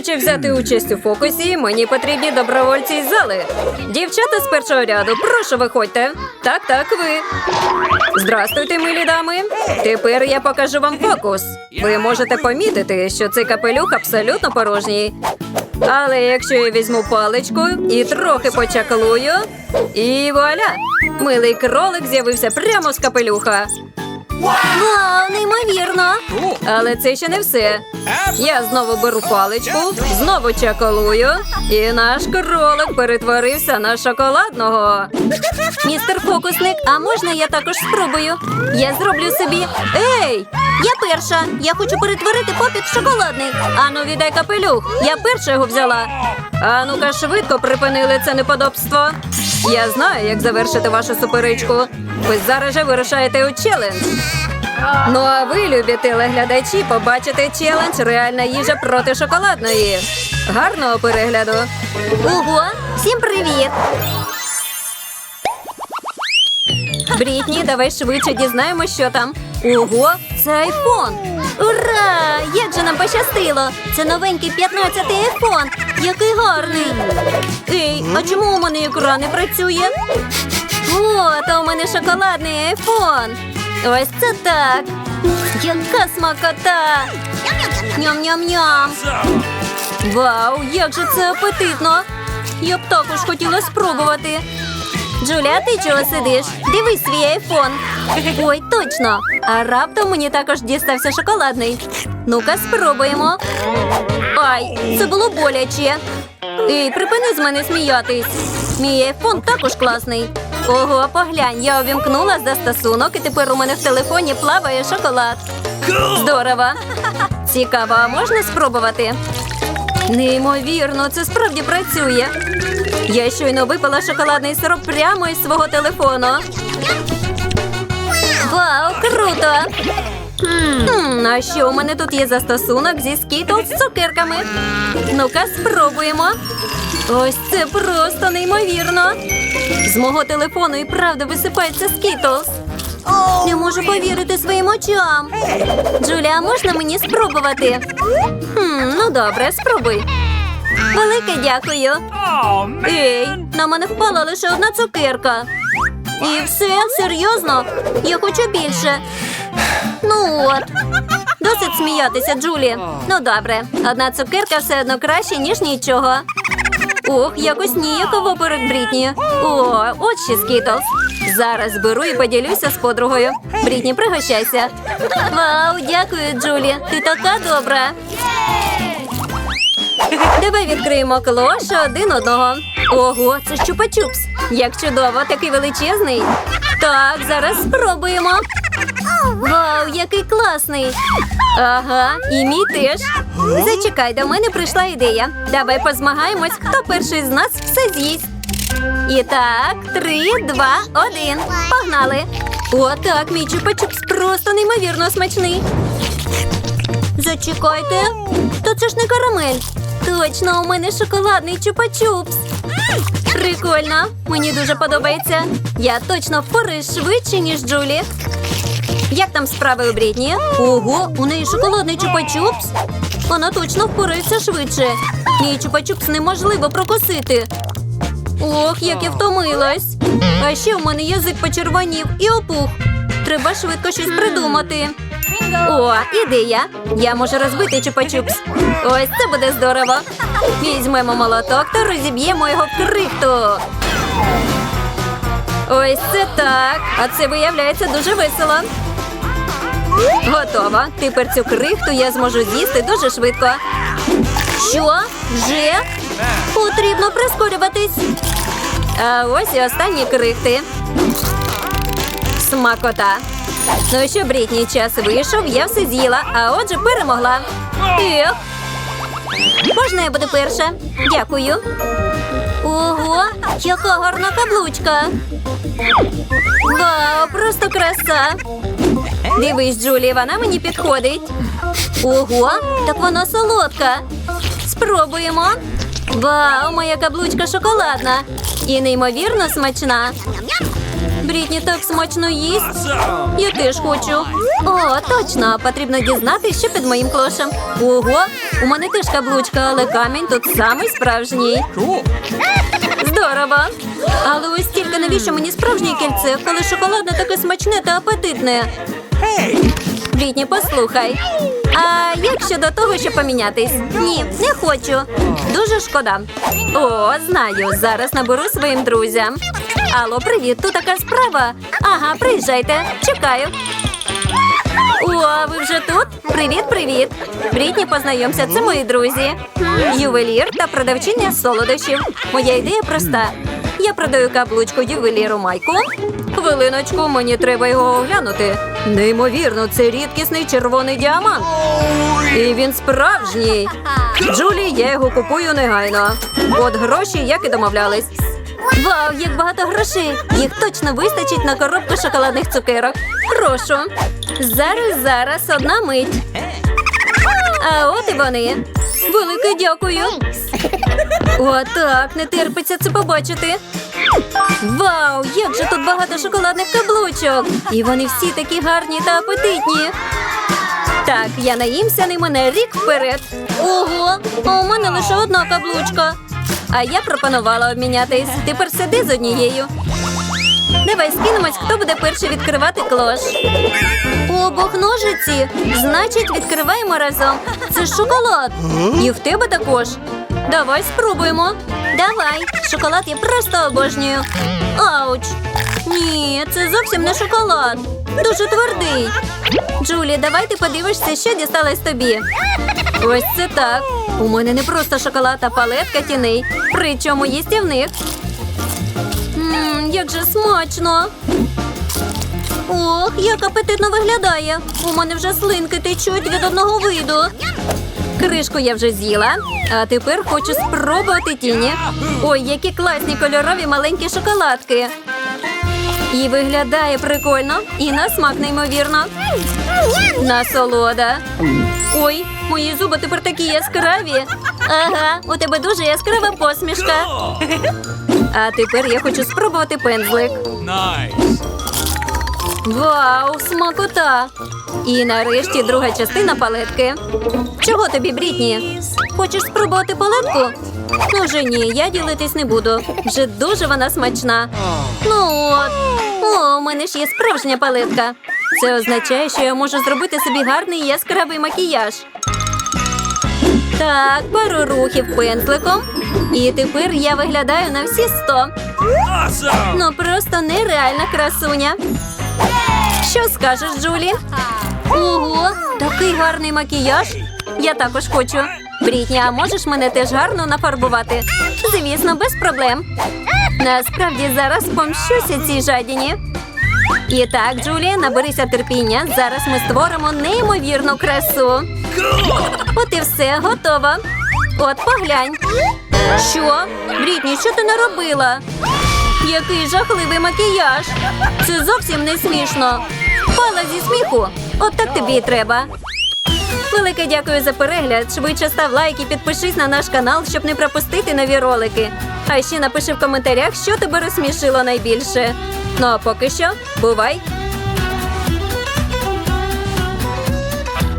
хоче взяти участь у фокусі, мені потрібні добровольці із зали. Дівчата з першого ряду, прошу виходьте. Так, так, ви. Здрастуйте, милі дами. Тепер я покажу вам фокус. Ви можете помітити, що цей капелюх абсолютно порожній. Але якщо я візьму паличку і трохи почаклую, і вуаля! Милий кролик з'явився прямо з капелюха. Вау, неймовірно! Але це ще не все. Я знову беру паличку, знову чаколую, і наш кролик перетворився на шоколадного. Містер фокусник, а можна я також спробую? Я зроблю собі. Ей! Я перша. Я хочу перетворити попіт в шоколадний. Ану, віддай капелюх. Я перша його взяла. А ну-ка, швидко припинили це неподобство. Я знаю, як завершити вашу суперечку. Ви зараз же вирушаєте у челендж. Ну а ви, любі телеглядачі, побачите челендж реальна їжа проти шоколадної. Гарного перегляду. Ого, всім привіт! Брітні, давай швидше дізнаємось, що там. Ого, це айфон. Ура! Як же нам пощастило! Це новенький 15-й айфон. Який гарний. Ей, а чому у мене екран не працює? О, то у мене шоколадний айфон. Ось це так. Яка смакота! Ням-ням-ням. Вау, як же це апетитно! Я б також хотіла спробувати. Джуля, ти чого сидиш? Дивись свій айфон. Ой, точно. А раптом мені також дістався шоколадний. Ну-ка, спробуємо. Ай, це було боляче. Ей, припини з мене сміятись. Мій айфон також класний. Ого, поглянь, я увімкнула застосунок, і тепер у мене в телефоні плаває шоколад. Здорово. Цікаво, а можна спробувати? Неймовірно, це справді працює. Я щойно випила шоколадний сироп прямо із свого телефону. Вау, круто! Хм, а що у мене тут є застосунок зі Skittles з цукерками? Ну-ка, спробуємо. Ось це просто неймовірно. З мого телефону і правда висипається Skittles. Не можу повірити своїм очам. Джуля, можна мені спробувати? Хм, ну добре, спробуй. Велике дякую. Ей, на мене впала лише одна цукерка. І все, серйозно? Я хочу більше. Ну от. Досить сміятися, Джулі. Ну добре, одна цукерка все одно краще, ніж нічого. Ох, якось ніяково перед Брітні. О, от ще скітлс. Зараз беру і поділюся з подругою. Брітні, пригощайся. Вау, дякую, Джулі. Ти така добра. Давай відкриємо клош один одного. Ого, це чупа-чупс. Як чудово, такий величезний. Так, зараз спробуємо. Вау, який класний. Ага, і мій теж. Зачекай, до мене прийшла ідея. Давай позмагаємось, хто перший з нас все з'їсть. І так, три, два, один. Погнали. О, так, мій чупа-чупс просто неймовірно смачний. Зачекайте, то це ж не карамель. Точно, у мене шоколадний чупа-чупс. Прикольно, мені дуже подобається. Я точно впораюсь швидше, ніж Джулі. Як там справи у Брітні? Ого, у неї шоколадний чупа-чупс. Вона точно впорається швидше. Мій чупа-чупс неможливо прокусити. Ох, як я втомилась. А ще в мене язик почервонів і опух. Треба швидко щось придумати. О, ідея. Я можу розбити чупа-чупс. Ось це буде здорово. Візьмемо молоток та розіб'ємо його в крихту. Ось це так. А це виявляється дуже весело. Готово. Тепер цю крихту я зможу з'їсти дуже швидко. Що? Вже? Потрібно прискорюватись. А ось і останні крихти. Смакота. Ну і що, Брітні, час вийшов, я все з'їла, а отже перемогла. Ех. Можна я буду перша? Дякую. Ого, яка гарна каблучка. Вау, просто краса. Дивись, Джулі, вона мені підходить. Ого, так вона солодка. Спробуємо. Вау, моя каблучка шоколадна і неймовірно смачна. Брітні так смачно їсть. Я теж хочу. О, точно, потрібно дізнатися, що під моїм клошем. Ого, У мене теж каблучка, але камінь тут самий справжній. Здорово. Але ось тільки навіщо мені справжнє кільце, коли шоколадне таке смачне та апетитне. Брітні, послухай. А як щодо того, щоб помінятись? Ні, не хочу. Дуже шкода. О, знаю. Зараз наберу своїм друзям. Алло, привіт, тут така справа. Ага, приїжджайте. Чекаю. О, ви вже тут? Привіт, привіт. Брітні, познайомся, це мої друзі. Ювелір та продавчиня солодощів. Моя ідея проста. Я продаю каблучку ювеліру Майку. Хвилиночку, мені треба його оглянути. Неймовірно, це рідкісний червоний діамант. І він справжній. Джулі, я його купую негайно. От гроші, як і домовлялись. Вау, як багато грошей! Їх точно вистачить на коробку шоколадних цукерок. Прошу. Зараз, зараз, одна мить. А от і вони. Велике дякую. О, так, не терпиться це побачити. Вау, як же тут багато шоколадних каблучок! І вони всі такі гарні та апетитні. Так, я наїмся ними на рік вперед. Ого, а у мене лише одна каблучка. А я пропонувала обмінятись. Тепер сиди з однією. Давай скинемось, хто буде перший відкривати клош. Обох ножиці. Значить, відкриваємо разом. Це шоколад. І в тебе також. Давай спробуємо. Давай. Шоколад я просто обожнюю. Ауч. Ні, це зовсім не шоколад. Дуже твердий. Джулі, давай ти подивишся, що дісталось тобі. Ось це так. У мене не просто шоколад, а палетка тіней. Причому їстівних. Ммм, як же смачно. Ох, як апетитно виглядає. У мене вже слинки течуть від одного виду. Кришку я вже з'їла, а тепер хочу спробувати тіні. Ой, які класні кольорові маленькі шоколадки. І виглядає прикольно, і на смак неймовірно. Насолода. Ой, мої зуби тепер такі яскраві. Ага, у тебе дуже яскрава посмішка. А тепер я хочу спробувати пензлик. Вау, смакота! І нарешті друга частина палетки. Чого тобі, Брітні? Хочеш спробувати палетку? Ну вже ні, я ділитись не буду. Вже дуже вона смачна. Ну от. О, у мене ж є справжня палетка. Це означає, що я можу зробити собі гарний яскравий макіяж. Так, пару рухів пензликом. І тепер я виглядаю на всі сто. Awesome. Ну просто нереальна красуня. Що скажеш, Джулі? Ого, такий гарний макіяж. Я також хочу. Брітні, а можеш мене теж гарно нафарбувати? Звісно, без проблем. Насправді зараз помщуся цій жадіні. І так, Джулі, наберися терпіння. Зараз ми створимо неймовірну красу. От і все, готово. От поглянь. Що? Брітні, що ти наробила? Який жахливий макіяж. Це зовсім не смішно. Пала зі сміху. От так тобі і треба. Велике дякую за перегляд. Швидше став лайк і підпишись на наш канал, щоб не пропустити нові ролики. А ще напиши в коментарях, що тебе розсмішило найбільше. Ну а поки що, бувай!